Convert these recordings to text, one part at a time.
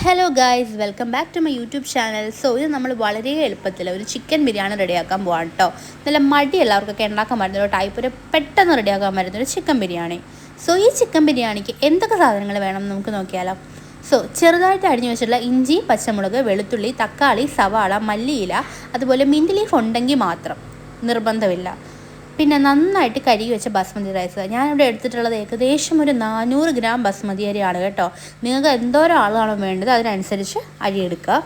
Hello guys welcome back to my YouTube channel so ഇത് നമ്മൾ വളരെ എളുപ്പത്തിൽ ഒരു ചിക്കൻ ബിരിയാണി റെഡിയാക്കാൻ പോവാണ് കേട്ടോ നല്ല മടി എല്ലാവർക്കൊക്കെ ഉണ്ടാക്കാൻ പറ്റുന്ന ഒരു ടൈപ്പ് ഒരു പെട്ടെന്ന് റെഡിയാക്കാൻ പറ്റുന്ന ഒരു ചിക്കൻ ബിരിയാണി. സോ ഈ ചിക്കൻ ബിരിയാണിക്ക് എന്തൊക്കെ സാധനങ്ങൾ വേണം നമുക്ക് നോക്കിയാലോ. സോ ചെറുതായിട്ട് അരിഞ്ഞു വെച്ചിട്ടുള്ള ഇഞ്ചി പച്ചമുളക് വെളുത്തുള്ളി തക്കാളി സവാള മല്ലിയില അതുപോലെ മിന്റ് ലീഫ് ഉണ്ടെങ്കിൽ മാത്രം. നിർബന്ധമില്ല. പിന്നെ നന്നായിട്ട് കരുകി വെച്ച ബസ്മതി റൈസ്. ഞാനിവിടെ എടുത്തിട്ടുള്ളത് ഏകദേശം ഒരു നാനൂറ് ഗ്രാം ബസ്മതി അരിയാണ് കേട്ടോ. നിങ്ങൾക്ക് എന്തോരം ആളാണോ വേണ്ടത് അതിനനുസരിച്ച് അരി എടുക്കുക.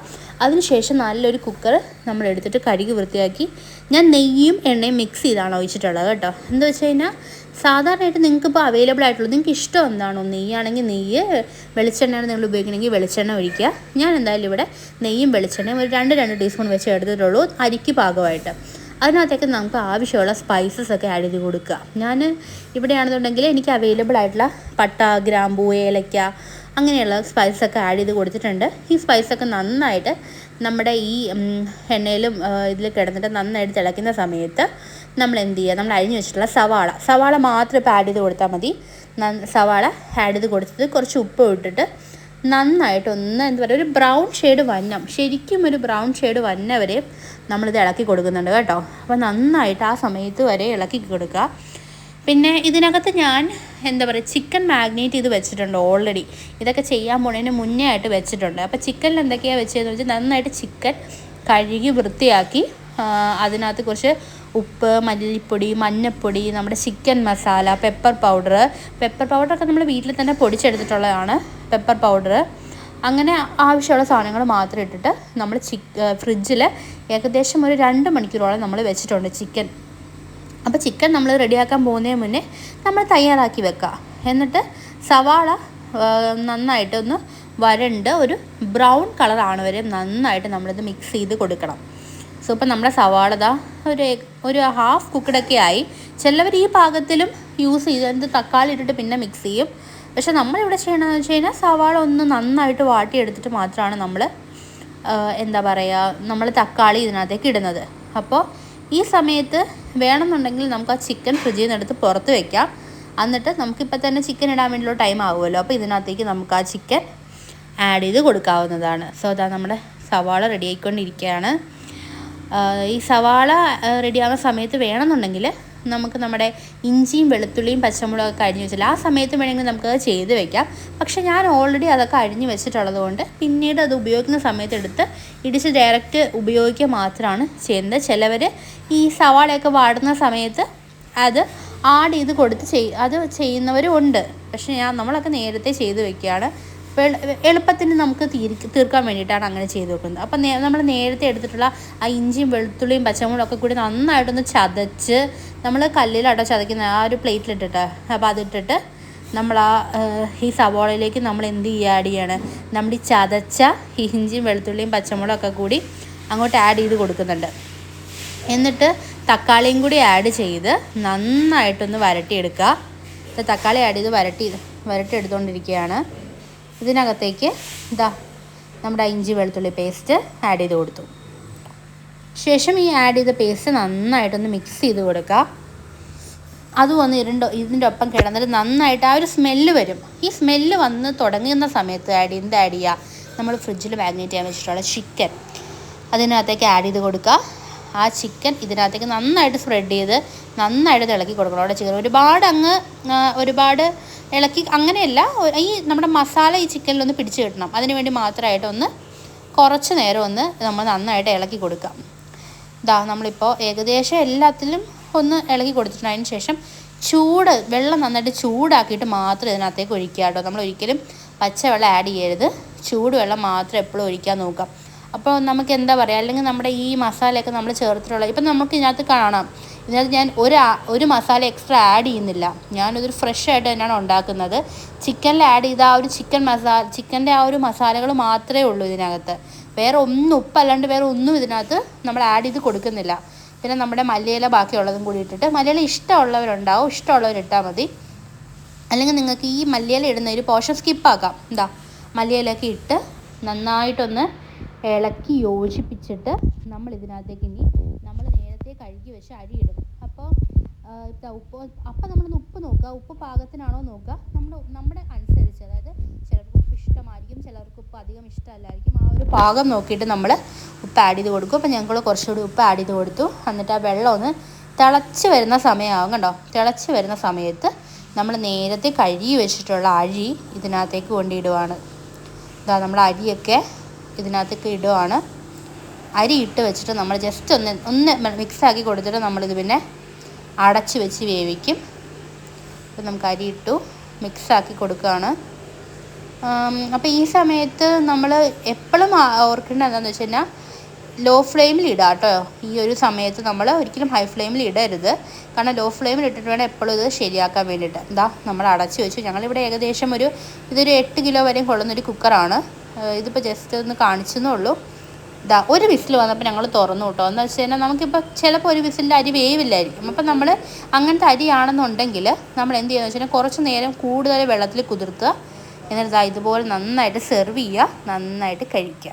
അതിനുശേഷം നല്ലൊരു കുക്കർ നമ്മൾ എടുത്തിട്ട് കഴുകി വൃത്തിയാക്കി ഞാൻ നെയ്യും എണ്ണയും മിക്സ് ചെയ്താണ് ഒഴിച്ചിട്ടുള്ളത് കേട്ടോ. എന്താ വെച്ച് കഴിഞ്ഞാൽ സാധാരണയായിട്ട് നിങ്ങൾക്ക് ഇപ്പോൾ അവൈലബിൾ ആയിട്ടുള്ളത് നിങ്ങൾക്ക് ഇഷ്ടം എന്താണോ നെയ്യാണെങ്കിൽ നെയ്യ് വെളിച്ചെണ്ണയാണ് നിങ്ങൾ ഉപയോഗിക്കണമെങ്കിൽ വെളിച്ചെണ്ണ ഒഴിക്കുക. ഞാൻ എന്തായാലും ഇവിടെ നെയ്യും വെളിച്ചെണ്ണയും ഒരു രണ്ട് രണ്ട് ടീസ്പൂൺ വെച്ച് എടുത്തിട്ടുള്ളൂ. അരിക്ക് പാകമായിട്ട്. അതിനകത്തേക്ക് നമുക്ക് ആവശ്യമുള്ള സ്പൈസസ് ഒക്കെ ആഡ് ചെയ്ത് കൊടുക്കുക. ഞാൻ ഇവിടെയാണെന്നുണ്ടെങ്കിൽ എനിക്ക് അവൈലബിൾ ആയിട്ടുള്ള പട്ട ഗ്രാമ്പൂ ഏലക്ക അങ്ങനെയുള്ള സ്പൈസൊക്കെ ആഡ് ചെയ്ത് കൊടുത്തിട്ടുണ്ട്. ഈ സ്പൈസൊക്കെ നന്നായിട്ട് നമ്മുടെ ഈ എണ്ണയിലും ഇതിൽ കിടന്നിട്ട് നന്നായിട്ട് തിളയ്ക്കുന്ന സമയത്ത് നമ്മൾ എന്ത് ചെയ്യുക നമ്മൾ അരിഞ്ഞു വെച്ചിട്ടുള്ള സവാള സവാള മാത്രം ഇപ്പോൾ ആഡ് ചെയ്ത് കൊടുത്താൽ മതി. സവാള ആഡ് ചെയ്ത് കൊടുത്തിട്ട് കുറച്ച് ഉപ്പ് ഇട്ടിട്ട് നന്നായിട്ട് ഒന്ന് എന്താ പറയുക ഒരു ബ്രൗൺ ഷെയ്ഡ് വന്നം. ശരിക്കും ഒരു ബ്രൗൺ ഷെയ്ഡ് വന്ന വരെ നമ്മളിത് ഇളക്കി കൊടുക്കുന്നുണ്ട് കേട്ടോ. അപ്പോൾ നന്നായിട്ട് ആ സമയത്ത് വരെ ഇളക്കി കൊടുക്കുക. പിന്നെ ഇതിനകത്ത് ഞാൻ എന്താ പറയുക ചിക്കൻ മാഗ്നേറ്റ് ചെയ്ത് വെച്ചിട്ടുണ്ട് ഓൾറെഡി ഇതൊക്കെ ചെയ്യാൻ പോണതിന് മുന്നേ ആയിട്ട് വെച്ചിട്ടുണ്ട്. അപ്പോൾ ചിക്കനിൽ എന്തൊക്കെയാണ് വെച്ചതെന്ന് വെച്ചാൽ നന്നായിട്ട് ചിക്കൻ കഴുകി വൃത്തിയാക്കി അതിനകത്ത് കുറച്ച് ഉപ്പ് മല്ലിപ്പൊടി മഞ്ഞൾപ്പൊടി നമ്മുടെ chicken masala pepper powder pepper പൗഡറൊക്കെ നമ്മൾ വീട്ടിൽ തന്നെ പൊടിച്ചെടുത്തിട്ടുള്ളതാണ് പെപ്പർ പൗഡർ അങ്ങനെ ആവശ്യമുള്ള സാധനങ്ങൾ മാത്രം ഇട്ടിട്ട് നമ്മൾ ചിക്ക് ഫ്രിഡ്ജിൽ ഏകദേശം ഒരു രണ്ട് മണിക്കൂറോളം നമ്മൾ വെച്ചിട്ടുണ്ട് ചിക്കൻ അപ്പോൾ ചിക്കൻ നമ്മൾ റെഡിയാക്കാൻ പോകുന്നതിന് മുന്നേ നമ്മൾ തയ്യാറാക്കി വെക്കുക എന്നിട്ട് സവാള നന്നായിട്ടൊന്ന് വരണ്ട് ഒരു ബ്രൗൺ കളറാണ് വരെ നന്നായിട്ട് നമ്മളിത് മിക്സ് ചെയ്ത് കൊടുക്കണം. സോ ഇപ്പം നമ്മുടെ സവാള ദാ ഒരു ഒരു ഹാഫ് കുക്കഡൊക്കെ ആയി. ചിലവർ ഈ പാകത്തിലും യൂസ് ചെയ്ത് തക്കാളി ഇട്ടിട്ട് പിന്നെ മിക്സ് ചെയ്യും. പക്ഷെ നമ്മളിവിടെ ചെയ്യണമെന്ന് വെച്ച് കഴിഞ്ഞാൽ സവാള ഒന്ന് നന്നായിട്ട് വാട്ടിയെടുത്തിട്ട് മാത്രമാണ് നമ്മൾ എന്താ പറയുക നമ്മൾ തക്കാളി ഇതിനകത്തേക്ക് ഇടുന്നത്. അപ്പോൾ ഈ സമയത്ത് വേണമെന്നുണ്ടെങ്കിൽ നമുക്ക് ആ ചിക്കൻ ഫ്രിഡ്ജിൽ നിന്ന് എടുത്ത് പുറത്ത് വെക്കാം. എന്നിട്ട് നമുക്കിപ്പോൾ തന്നെ ചിക്കൻ ഇടാൻ വേണ്ടിയുള്ള ടൈം ആകുമല്ലോ അപ്പോൾ ഇതിനകത്തേക്ക് നമുക്ക് ആ ചിക്കൻ ആഡ് ചെയ്ത് കൊടുക്കാവുന്നതാണ്. സോ അതാ നമ്മുടെ സവാള റെഡി ആയിക്കൊണ്ടിരിക്കുകയാണ്. ഈ സവാള റെഡിയാകുന്ന സമയത്ത് വേണമെന്നുണ്ടെങ്കിൽ നമുക്ക് നമ്മുടെ ഇഞ്ചിയും വെളുത്തുള്ളിയും പച്ചമുളകൊക്കെ അരിഞ്ഞ് വെച്ചാൽ ആ സമയത്ത് വേണമെങ്കിൽ നമുക്കത് ചെയ്ത് വെക്കാം. പക്ഷേ ഞാൻ ഓൾറെഡി അതൊക്കെ അരിഞ്ഞ് വെച്ചിട്ടുള്ളത് കൊണ്ട് പിന്നീട് അത് ഉപയോഗിക്കുന്ന സമയത്ത് എടുത്ത് ഇടിച്ച് ഡയറക്റ്റ് ഉപയോഗിക്കുക മാത്രമാണ് ചെയ്യുന്നത്. ചിലവർ ഈ സവാളയൊക്കെ വാടുന്ന സമയത്ത് അത് ആഡ് ചെയ്ത് കൊടുത്ത് ചെയ് അത് ചെയ്യുന്നവരും ഉണ്ട്. പക്ഷേ ഞാൻ നമ്മളൊക്കെ നേരത്തെ ചെയ്ത് വെക്കുകയാണ്. എളുപ്പത്തിന് നമുക്ക് തീർക്കാൻ വേണ്ടിയിട്ടാണ് അങ്ങനെ ചെയ്ത് വെക്കുന്നത്. അപ്പം നമ്മൾ നേരത്തെ എടുത്തിട്ടുള്ള ആ ഇഞ്ചിയും വെളുത്തുള്ളിയും പച്ചമുളകും ഒക്കെ കൂടി നന്നായിട്ടൊന്ന് ചതച്ച് നമ്മൾ കല്ലിലാട്ടോ ചതയ്ക്കുന്ന ആ ഒരു പ്ലേറ്റിലിട്ടിട്ട് അപ്പോൾ അതിട്ടിട്ട് നമ്മൾ ആ ഈ സവോളയിലേക്ക് നമ്മൾ എന്ത് ചെയ്യുക ആഡ് ചെയ്യാണ്? നമ്മൾ ഈ ചതച്ച ഇഞ്ചിയും വെളുത്തുള്ളിയും പച്ചമുളകും ഒക്കെ കൂടി അങ്ങോട്ട് ആഡ് ചെയ്ത് കൊടുക്കുന്നുണ്ട്. എന്നിട്ട് തക്കാളിയും കൂടി ആഡ് ചെയ്ത് നന്നായിട്ടൊന്ന് വരട്ടിയെടുക്കുക. തക്കാളി ആഡ് ചെയ്ത് വരട്ടി വരട്ടി എടുത്തുകൊണ്ടിരിക്കുകയാണ് ഇതിനകത്തേക്ക് ഇതാ നമ്മുടെ ഇഞ്ചി വെളുത്തുള്ളി പേസ്റ്റ് ആഡ് ചെയ്ത് കൊടുത്തു. ശേഷം ഈ ആഡ് ചെയ്ത പേസ്റ്റ് നന്നായിട്ടൊന്ന് മിക്സ് ചെയ്ത് കൊടുക്കുക അതും ഒന്ന് ഇരുണ്ടോ ഇതിന്റെ ഒപ്പം കിടന്നിട്ട് നന്നായിട്ട് ആ ഒരു സ്മെല്ല് വരും. ഈ സ്മെല്ല് വന്ന് തുടങ്ങുന്ന സമയത്ത് ആഡ് ചെയ്യുന്നത് ആഡ് ചെയ്യുക നമ്മൾ ഫ്രിഡ്ജിൽ മാഗ്നേറ്റ് ചെയ്യാൻ വെച്ചിട്ടുള്ള ചിക്കൻ അതിനകത്തേക്ക് ആഡ് ചെയ്ത് കൊടുക്കുക. ആ ചിക്കൻ ഇതിനകത്തേക്ക് നന്നായിട്ട് സ്പ്രെഡ് ചെയ്ത് നന്നായിട്ട് തിളക്കി കൊടുക്കണം. അവിടെ ചിക്കൻ ഒരുപാട് അങ്ങ് ഒരുപാട് ഇളക്കി അങ്ങനെയല്ല ഈ നമ്മുടെ മസാല ഈ ചിക്കനിലൊന്ന് പിടിച്ച് കിട്ടണം. അതിന് വേണ്ടി മാത്രമായിട്ട് ഒന്ന് കുറച്ച് നേരം ഒന്ന് നമ്മൾ നന്നായിട്ട് ഇളക്കി കൊടുക്കാം. ഇതാ നമ്മളിപ്പോൾ ഏകദേശം എല്ലാത്തിലും ഒന്ന് ഇളക്കി കൊടുത്തിട്ടുണ്ട് അതിന് ശേഷം ചൂട് വെള്ളം നന്നായിട്ട് ചൂടാക്കിയിട്ട് മാത്രം ഇതിനകത്തേക്ക് ഒഴിക്കുക കേട്ടോ. നമ്മൾ ഒരിക്കലും പച്ചവെള്ളം ആഡ് ചെയ്യരുത്. ചൂടുവെള്ളം മാത്രം എപ്പോഴും ഒഴിക്കാൻ നോക്കാം അപ്പോൾ നമുക്ക് എന്താ പറയുക അല്ലെങ്കിൽ നമ്മുടെ ഈ മസാലയൊക്കെ നമ്മൾ ചേർത്തിട്ടുള്ള ഇപ്പം നമുക്ക് ഇതിനകത്ത് കാണാം ഇതിനകത്ത് ഞാൻ ഒരു ഒരു മസാല എക്സ്ട്രാ ആഡ് ചെയ്യുന്നില്ല. ഞാനൊരു ഫ്രഷ് ആയിട്ട് തന്നെയാണ് ഉണ്ടാക്കുന്നത്. ചിക്കനിൽ ആഡ് ചെയ്ത ആ ഒരു ചിക്കൻ മസാല ചിക്കന്റെ ആ ഒരു മസാലകൾ മാത്രമേ ഉള്ളൂ ഇതിനകത്ത്. വേറെ ഒന്നും ഉപ്പല്ലാണ്ട് വേറെ ഒന്നും ഇതിനകത്ത് നമ്മൾ ആഡ് ചെയ്ത് കൊടുക്കുന്നില്ല. പിന്നെ നമ്മുടെ മല്ലിയില ബാക്കിയുള്ളതും കൂടി ഇട്ടിട്ട് മല്ലിയില ഇഷ്ടമുള്ളവരുണ്ടാവും ഇഷ്ടമുള്ളവർ ഇട്ടാൽ മതി. അല്ലെങ്കിൽ നിങ്ങൾക്ക് ഈ മല്ലിയില ഇടുന്ന ഒരു പോഷൻ സ്കിപ്പാക്കാം എന്താ മല്ലിയിലൊക്കെ ഇട്ട് നന്നായിട്ടൊന്ന് ഇളക്കി യോജിപ്പിച്ചിട്ട് നമ്മൾ ഇതിനകത്തേക്ക് ഇനി നമ്മൾ നേരത്തെ കഴുകി വെച്ച അരി ഇടും. അപ്പോൾ ഉപ്പ് അപ്പം നമ്മൾ ഉപ്പ് നോക്കുക. ഉപ്പ് പാകത്തിനാണോ നോക്കുക? നമ്മൾ നമ്മുടെ അനുസരിച്ച്. അതായത് ചിലർക്ക് ഉപ്പ് ഇഷ്ടം ഇഷ്ടമായിരിക്കും ചിലർക്ക് ഉപ്പ് അധികം ഇഷ്ടമല്ലായിരിക്കും. ആ ഒരു പാകം നോക്കിയിട്ട് നമ്മൾ ഉപ്പ് ആഡ് ചെയ്ത് കൊടുക്കും. അപ്പോൾ ഞങ്ങൾ കുറച്ചുകൂടി ഉപ്പ് ആഡ് ചെയ്ത് കൊടുത്തു. എന്നിട്ട് ആ വെള്ളം ഒന്ന് തിളച്ച് വരുന്ന സമയമാകും കണ്ടോ? തിളച്ച് വരുന്ന സമയത്ത് നമ്മൾ നേരത്തെ കഴുകി വെച്ചിട്ടുള്ള അരി ഇതിനകത്തേക്ക് കൊണ്ടിടുവാണ്. ഇതാ നമ്മൾ അരിയൊക്കെ ഇതിനകത്തേക്ക് ഇടുകയാണ് അരി ഇട്ട് വെച്ചിട്ട് നമ്മൾ ജസ്റ്റ് ഒന്ന് ഒന്ന് മിക്സാക്കി കൊടുത്തിട്ട് നമ്മളിത് പിന്നെ അടച്ച് വെച്ച് വേവിക്കും. അപ്പോൾ നമുക്ക് അരി ഇട്ടു മിക്സാക്കി കൊടുക്കുകയാണ്. അപ്പോൾ ഈ സമയത്ത് നമ്മൾ എപ്പോഴും ഓർക്കേണ്ടത് എന്താണെന്ന് വെച്ച് കഴിഞ്ഞാൽ ലോ ഫ്ലെയിമിൽ ഇടുക കേട്ടോ ഈ ഒരു സമയത്ത് നമ്മൾ ഒരിക്കലും ഹൈ ഫ്ലെയിമിൽ ഇടരുത്. കാരണം ലോ ഫ്ലെയിമിൽ ഇട്ടിട്ട് വേണം എപ്പോഴും ഇത് ശരിയാക്കാൻ വേണ്ടിയിട്ട്. എന്താ നമ്മൾ അടച്ച് വെച്ചു. ഞങ്ങളിവിടെ ഏകദേശം ഒരു ഇതൊരു എട്ട് കിലോ വരെയും കൊള്ളുന്നൊരു കുക്കറാണ് ഇതിപ്പോൾ ജസ്റ്റ് ഒന്ന് കാണിച്ചെന്നേ ഉള്ളൂ ഇതാ ഒരു വിസിൽ വന്നപ്പോൾ ഞങ്ങൾ തുറന്നു കേട്ടോ. എന്ന് വെച്ച് കഴിഞ്ഞാൽ നമുക്കിപ്പോൾ ചിലപ്പോൾ ഒരു വിസിലിന്റെ അരി വേവില്ലായിരിക്കും. അപ്പം നമ്മൾ അങ്ങനത്തെ അരിയാണെന്നുണ്ടെങ്കിൽ നമ്മൾ എന്ത് ചെയ്യുന്നത് വെച്ച് കഴിഞ്ഞാൽ കുറച്ച് നേരം കൂടുതൽ വെള്ളത്തിൽ കുതിർത്തുക. എന്നിട്ട് ഇതാ ഇതുപോലെ നന്നായിട്ട് സെർവ് ചെയ്യുക. നന്നായിട്ട് കഴിക്കുക.